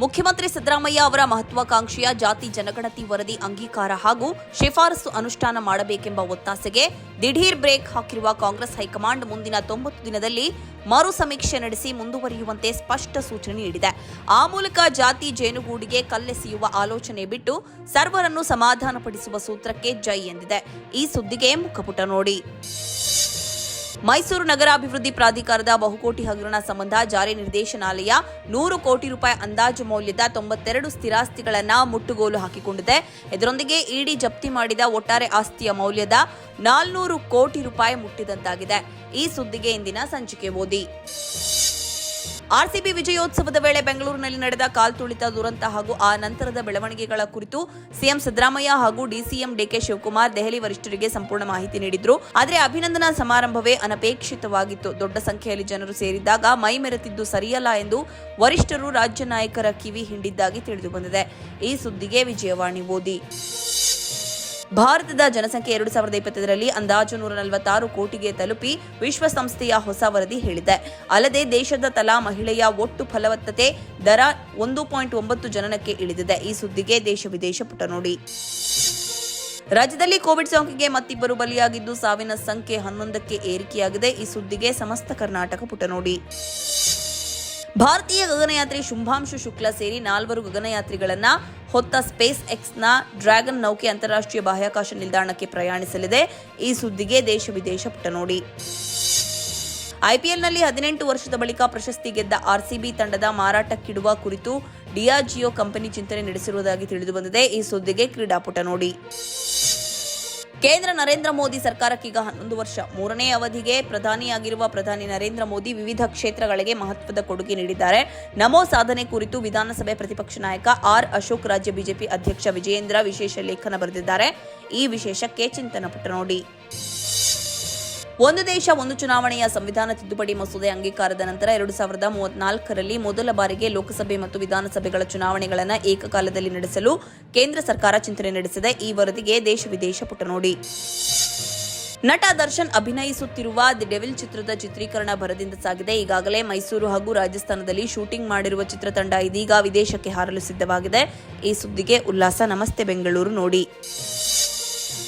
ಮುಖ್ಯಮಂತ್ರಿ ಸಿದ್ದರಾಮಯ್ಯ ಅವರ ಮಹತ್ವಾಕಾಂಕ್ಷೆಯ ಜಾತಿ ಜನಗಣತಿ ವರದಿ ಅಂಗೀಕಾರ ಹಾಗೂ ಶಿಫಾರಸು ಅನುಷ್ಠಾನ ಮಾಡಬೇಕೆಂಬ ಒತ್ತಾಸೆಗೆ ದಿಢೀರ್ ಬ್ರೇಕ್ ಹಾಕಿರುವ ಕಾಂಗ್ರೆಸ್ ಹೈಕಮಾಂಡ್ ಮುಂದಿನ ತೊಂಬತ್ತು ದಿನದಲ್ಲಿ ಮರು ಸಮೀಕ್ಷೆ ನಡೆಸಿ ಮುಂದುವರಿಯುವಂತೆ ಸ್ಪಷ್ಟ ಸೂಚನೆ ನೀಡಿದೆ. ಆ ಮೂಲಕ ಜಾತಿ ಜೇನುಗೂಡಿಗೆ ಕಲ್ಲೆಸೆಯುವ ಆಲೋಚನೆ ಬಿಟ್ಟು ಸರ್ವರನ್ನು ಸಮಾಧಾನಪಡಿಸುವ ಸೂತ್ರಕ್ಕೆ ಜೈ ಎಂದಿದೆ. ಈ ಸುದ್ದಿಗೆ ಮುಖಪುಟ ನೋಡಿ. ಮೈಸೂರು ನಗರಾಭಿವೃದ್ಧಿ ಪ್ರಾಧಿಕಾರದ ಬಹುಕೋಟಿ ಹಗರಣ ಸಂಬಂಧ ಜಾರಿ ನಿರ್ದೇಶನಾಲಯ ನೂರು ಕೋಟಿ ರೂಪಾಯಿ ಅಂದಾಜು ಮೌಲ್ಯದ ತೊಂಬತ್ತೆರಡು ಸ್ಥಿರಾಸ್ತಿಗಳನ್ನು ಮುಟ್ಟುಗೋಲು ಹಾಕಿಕೊಂಡಿದೆ. ಇದರೊಂದಿಗೆ ಇಡಿ ಜಪ್ತಿ ಮಾಡಿದ ಒಟ್ಟಾರೆ ಆಸ್ತಿಯ ಮೌಲ್ಯದ ನಾಲ್ನೂರು ಕೋಟಿ ರೂಪಾಯಿ ಮುಟ್ಟಿದಂತಾಗಿದೆ. ಈ ಸುದ್ದಿಗೆ ಇಂದಿನ ಸಂಚಿಕೆ ಓದಿ. ಆರ್ಸಿಬಿ ವಿಜಯೋತ್ಸವದ ವೇಳೆ ಬೆಂಗಳೂರಿನಲ್ಲಿ ನಡೆದ ಕಾಲ್ತುಳಿತ ದುರಂತ ಹಾಗೂ ಆ ನಂತರದ ಬೆಳವಣಿಗೆಗಳ ಕುರಿತು ಸಿಎಂ ಸಿದ್ದರಾಮಯ್ಯ ಹಾಗೂ ಡಿಸಿಎಂ ಡಿಕೆ ಶಿವಕುಮಾರ್ ದೆಹಲಿ ವರಿಷ್ಠರಿಗೆ ಸಂಪೂರ್ಣ ಮಾಹಿತಿ ನೀಡಿದ್ರು. ಆದರೆ ಅಭಿನಂದನಾ ಸಮಾರಂಭವೇ ಅನಪೇಕ್ಷಿತವಾಗಿತ್ತು. ದೊಡ್ಡ ಸಂಖ್ಯೆಯಲ್ಲಿ ಜನರು ಸೇರಿದ್ದಾಗ ಮೈ ಮೆರೆತಿದ್ದು ಸರಿಯಲ್ಲ ಎಂದು ವರಿಷ್ಠರು ರಾಜ್ಯ ನಾಯಕರ ಕಿವಿ ಹಿಂಡಿದ್ದಾಗಿ ತಿಳಿದುಬಂದಿದೆ. ಈ ಸುದ್ದಿಗೆ ವಿಜಯವಾಣಿ ಓದಿ. ಭಾರತದ ಜನಸಂಖ್ಯೆ ಎರಡು ಸಾವಿರದ ಇಪ್ಪತ್ತೈದರಲ್ಲಿ ಅಂದಾಜು ನೂರ ನಲವತ್ತಾರು ಕೋಟಿಗೆ ತಲುಪಿ ವಿಶ್ವಸಂಸ್ಥೆಯ ಹೊಸ ವರದಿ ಹೇಳಿದೆ. ಅಲ್ಲದೆ ದೇಶದ ತಲಾ ಮಹಿಳೆಯ ಒಟ್ಟು ಫಲವತ್ತತೆ ದರ ಒಂದು ಪಾಯಿಂಟ್ ಒಂಬತ್ತು ಜನನಕ್ಕೆ ಇಳಿದಿದೆ. ಈ ಸುದ್ದಿಗೆ ದೇಶ ವಿದೇಶ ಪುಟ ನೋಡಿ. ರಾಜ್ಯದಲ್ಲಿ ಕೋವಿಡ್ ಸೋಂಕಿಗೆ ಮತ್ತಿಬ್ಬರು ಬಲಿಯಾಗಿದ್ದು ಸಾವಿನ ಸಂಖ್ಯೆ ಹನ್ನೊಂದಕ್ಕೆ ಏರಿಕೆಯಾಗಿದೆ. ಈ ಸುದ್ದಿಗೆ ಸಮಸ್ತ ಕರ್ನಾಟಕ ಪುಟ ನೋಡಿ. ಭಾರತೀಯ ಗಗನಯಾತ್ರಿ ಶುಂಭಾಂಶು ಶುಕ್ಲ ಸೇರಿ ನಾಲ್ವರು ಗಗನಯಾತ್ರಿಗಳನ್ನ ಹೊತ್ತ ಸ್ಪೇಸ್ ಎಕ್ಸ್ನ ಡ್ರ್ಯಾಗನ್ ನೌಕೆ ಅಂತಾರಾಷ್ಟ್ರೀಯ ಬಾಹ್ಯಾಕಾಶ ನಿಲ್ದಾಣಕ್ಕೆ ಪ್ರಯಾಣಿಸಲಿದೆ. ಈ ಸುದ್ದಿಗೆ ದೇಶ ವಿದೇಶ ಪುಟ ನೋಡಿ. ಐಪಿಎಲ್ನಲ್ಲಿ ಹದಿನೆಂಟು ವರ್ಷದ ಬಳಿಕ ಪ್ರಶಸ್ತಿ ಗೆದ್ದ ಆರ್ಸಿಬಿ ತಂಡದ ಮಾರಾಟಕ್ಕಿಡುವ ಕುರಿತು ಡಿಯಾಜಿಯೋ ಕಂಪನಿ ಚಿಂತನೆ ನಡೆಸಿರುವುದಾಗಿ ತಿಳಿದುಬಂದಿದೆ ಈ ಸುದ್ದಿಗೆ ಕ್ರೀಡಾಪುಟ ನೋಡಿ. ಕೇಂದ್ರ ನರೇಂದ್ರ ಮೋದಿ ಸರ್ಕಾರಕ್ಕೀಗ ಹನ್ನೊಂದು ವರ್ಷ. ಮೂರನೇ ಅವಧಿಗೆ ಪ್ರಧಾನಿಯಾಗಿರುವ ಪ್ರಧಾನಿ ನರೇಂದ್ರ ಮೋದಿ ವಿವಿಧ ಕ್ಷೇತ್ರಗಳಿಗೆ ಮಹತ್ವದ ಕೊಡುಗೆ ನೀಡಿದ್ದಾರೆ. ನಮೋ ಸಾಧನೆ ಕುರಿತು ವಿಧಾನಸಭೆ ಪ್ರತಿಪಕ್ಷ ನಾಯಕ ಆರ್ ಅಶೋಕ್, ರಾಜ್ಯ ಬಿಜೆಪಿ ಅಧ್ಯಕ್ಷ ವಿಜಯೇಂದ್ರ ವಿಶೇಷ ಲೇಖನ ಬರೆದಿದ್ದಾರೆ. ಈ ವಿಶೇಷಕ್ಕೆ ಚಿಂತನ ಪುಟ ನೋಡಿ. ಒಂದು ದೇಶ, ಒಂದು ಚುನಾವಣೆಯ ಸಂವಿಧಾನ ತಿದ್ದುಪಡಿ ಮಸೂದೆ ಅಂಗೀಕಾರದ ನಂತರ ಎರಡು ಸಾವಿರದ ಮೂವತ್ನಾಲ್ಕರಲ್ಲಿ ಮೊದಲ ಬಾರಿಗೆ ಲೋಕಸಭೆ ಮತ್ತು ವಿಧಾನಸಭೆಗಳ ಚುನಾವಣೆಗಳನ್ನು ಏಕಕಾಲದಲ್ಲಿ ನಡೆಸಲು ಕೇಂದ್ರ ಸರ್ಕಾರ ಚಿಂತನೆ ನಡೆಸಿದೆ. ಈ ವರದಿಗೆ ದೇಶ ವಿದೇಶ ಪುಟ ನೋಡಿ. ನಟ ದರ್ಶನ್ ಅಭಿನಯಿಸುತ್ತಿರುವ ದಿ ಡೆವಿಲ್ ಚಿತ್ರದ ಚಿತ್ರೀಕರಣ ಭರದಿಂದ ಸಾಗಿದೆ. ಈಗಾಗಲೇ ಮೈಸೂರು ಹಾಗೂ ರಾಜಸ್ಥಾನದಲ್ಲಿ ಶೂಟಿಂಗ್ ಮಾಡಿರುವ ಚಿತ್ರತಂಡ ಇದೀಗ ವಿದೇಶಕ್ಕೆ ಹಾರಲು ಸಿದ್ಧವಾಗಿದೆ. ಈ ಸುದ್ದಿಗೆ ಉಲ್ಲಾಸ. ನಮಸ್ತೆ, ಬೆಂಗಳೂರು ನೋಡಿ.